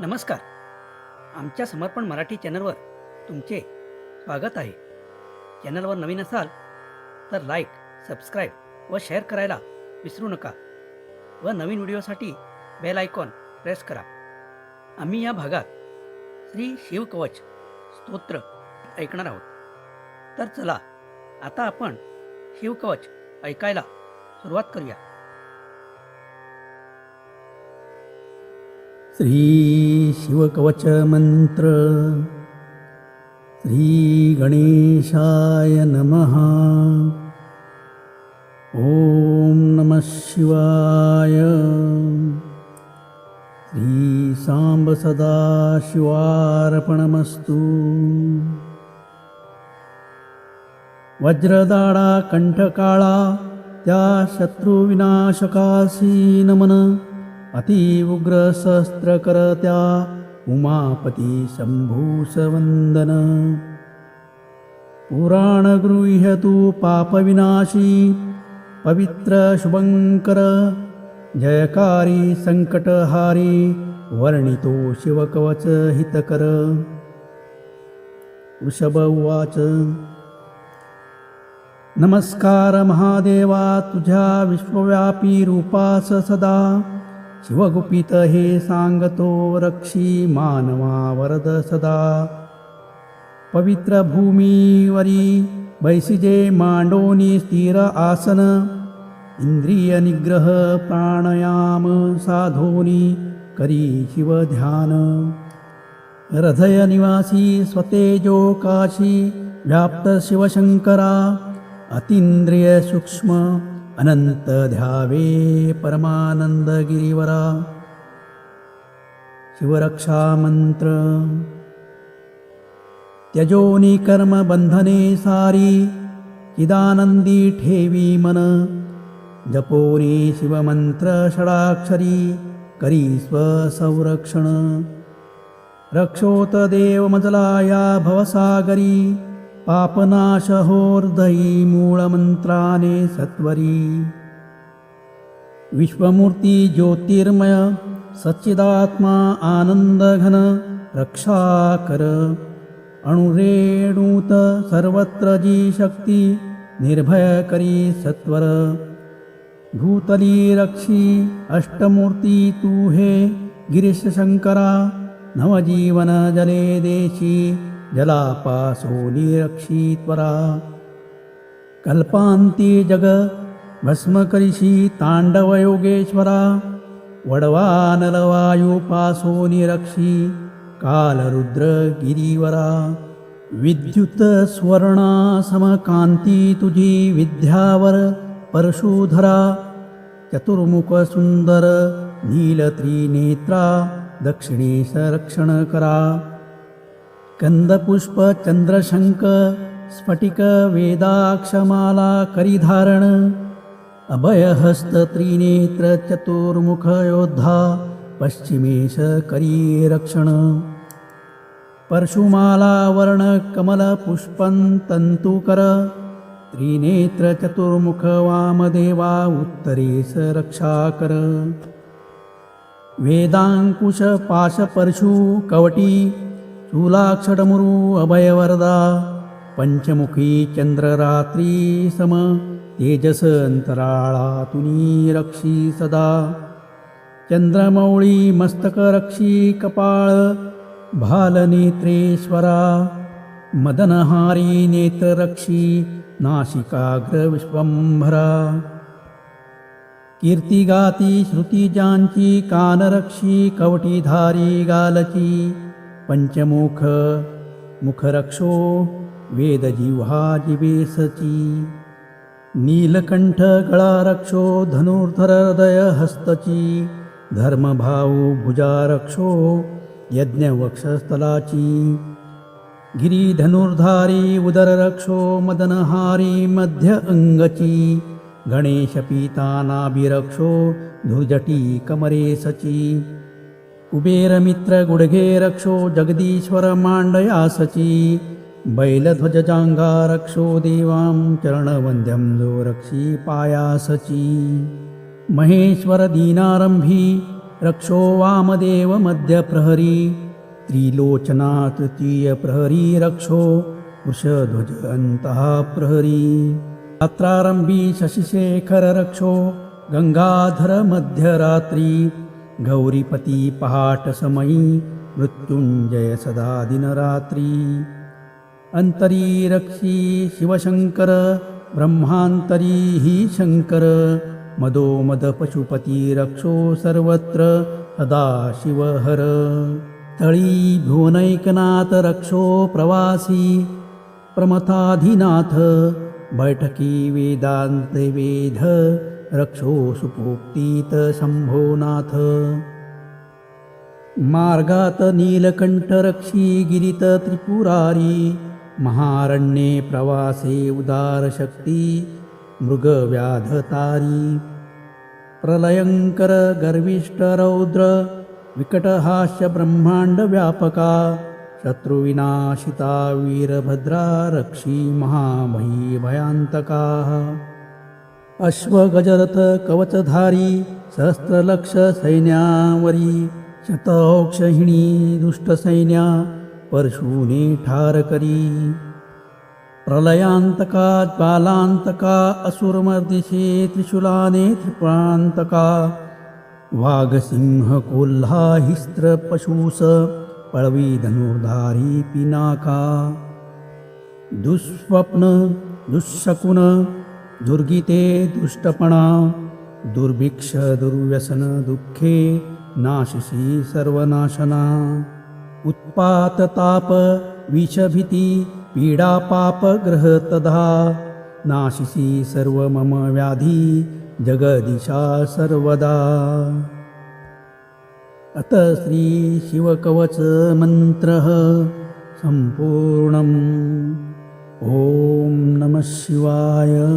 नमस्कार. आमच्या समर्पण मराठी चॅनलवर तुमचे स्वागत आहे. चॅनलवर नवीन असाल तर लाईक सबस्क्राईब व शेअर करायला विसरू नका व नवीन व्हिडिओसाठी बेल आयकॉन प्रेस करा. आम्ही या भागात श्री शिवकवच स्तोत्र ऐकणार आहोत. तर चला आता आपण शिवकवच ऐकायला सुरुवात करूया. श्री शिवकवच मंत्र श्री गणेशाय नमः। ॐ नमः शिवाय। श्री सांब सदा शिवार्पणमस्तु वज्रदाडा कंठकाळा त्या शत्रुविनाशकासी अतिउग्रशस्त्रकरत्या उमापति शम्भूसवन्दन। पुराणगृह्य तु पापविनाशी पवित्र शुभंकर जयकारी संकटहारी वर्णितो शिवकवच हितकर। वृषभ उवाच नमस्कार महादेवा तुझ्या विश्वव्यापी रूपास सदा शिवगुपित हे रक्षी मानवा वरद सदा। पवित्र भूमीवरी बैसिजे मांडोनी स्थिर आसन। इंद्रिय निग्रह प्राणायाम साधोनी करी शिव ध्यान। हृदय निवासी स्वतेजो काशी व्याप्त शिवशंकरा अतींद्रिय सूक्ष्म अनंत ध्यावे परमानंद गिरिवरा शिवरक्षा मंत्र त्यजोनी कर्म बंधने सारी चिदानंदी ठेवी मन। जपोरी शिवमंत्र षडाक्षरी करी स्वसंरक्षण रक्षोत देव मजला या भवसागरी पापनाशहोर्दयी मूळमंत्राने सत्वरी। विश्वमूर्ती ज्योतिर्मय सच्चिदात्मा आनंदघन रक्षाकर। अणुरेणूत सर्वत्र जी शक्ती निर्भयकरी सत्वर। भूतली रक्षी अष्टमूर्ती तू हे गिरीशंकरा नवजीवन जले देशी। जलापासोली रक्षी त्वरा कल्पांती जग भस्मकरिषी तांडवयोगेश्वरा वडवा नलवायुपासोनी रक्षी कालरुद्र गिरीवरा विद्युत स्वर्णा समकांती तुझी विद्यावर परशुधरा। चतुर्मुख सुंदर नीलत्रिनेत्रा दक्षिणेश रक्षण करा कंदपुष्प चंद्रशंक स्फटिक वेदाक्षमाला करिधारण अभयहस्त त्रिनेत्र चतुर्मुख योद्धा पश्चिमेश करी रक्षण परशुमाला वर्ण कमल पुष्पं तंतुकर त्रिनेत्र चतुर्मुख उत्तरेश रक्षाकर। वेदांकुश पाश परशु कवटी शूलाक्षडमुरु अभयवरदा। पंचमुखी चंद्ररात्री सम तेजस अंतराळा तुनी रक्षी सदा। चंद्रमौळी मस्तक रक्षी कपाळ भालनेत्रेश्वरा। मदनहारी नेत्ररक्षी नाशिकाग्र विश्वंभरा कीर्तिगाती श्रुतिजांची कानरक्षी कवटीधारी गालची। पंचमुख मुखरक्षो वेदजिह्वा जिवेसची नीलकंठ गळारक्षो धनुर्धर हृदय हस्तची धर्मभाऊ भुजारक्षो यज्ञवक्षस्थलाची। गिरीधनुर्धारी उदररक्षो मदनहारी मध्य अंगची गणेशपीतानाभिरक्षो धुजटी कमरेसची। कुबेरमित्र गुडघे रक्षो जगदीश्वर मांडयासची बैलध्वजजांगा रक्षो देवां चरणवन्द्यं जो रक्षी पायासची महेश्वर दीनारंभी रक्षो वामदेव मध्यप्रहरी त्रिलोचना तृतीयप्रहरी रक्षो वृषध्वज अन्तः प्रहरी रात्रारम्भी शशिशेखर रक्षो गङ्गाधर मध्यरात्री गौरीपती पहाटसमयी मृत्युञ्जय सदा दिनरात्री। अन्तरी रक्षी शिवशङ्कर ब्रह्मान्तरी हि शङ्कर मदो मदपशुपती रक्षो सर्वत्र सदा शिवहर। तळी भुवनैकनाथ रक्षो प्रवासी प्रमथाधिनाथ बैठकी वेदान्त वेद रक्षो सुपोक्तीत शम्भोनाथ। मार्गात नीलकण्ठ रक्षी गिरित त्रिपुरारी महारण्ये प्रवासे उदारशक्ती मृगव्याधतारी। प्रलयङ्कर गर्विष्ठरौद्र विकटहास्य ब्रह्माण्डव्यापका शत्रुविनाशिता वीरभद्रा रक्षी महामही भयान्तकाः अश्वगजरथ कवचधारी सहस्रलक्षसैन्यावरी शतौक्षहिणी दुष्टसैन्या परशूने ठार करी प्रलयान्तका ज्वालांतका असुरमर्दिशे त्रिशूलाने त्रिप्रान्तका वाघसिंह कोल्हा हिस्त्र पशूस पळवी धनुर्धारी पिनाका। दुःस्वप्न दुःशकुन दुर्गीते दुष्टपणा दुर्भिक्ष दुर्व्यसन दुःखे नाशिसी सर्वनाशना। उत्पातताप विषभीती पीडापापग्रह तधा नाशिसी सर्व मम व्याधी जगदिशा सर्वदा। अत श्री शिवकवच सम्पूर्णम् ॐ नमः शिवाय।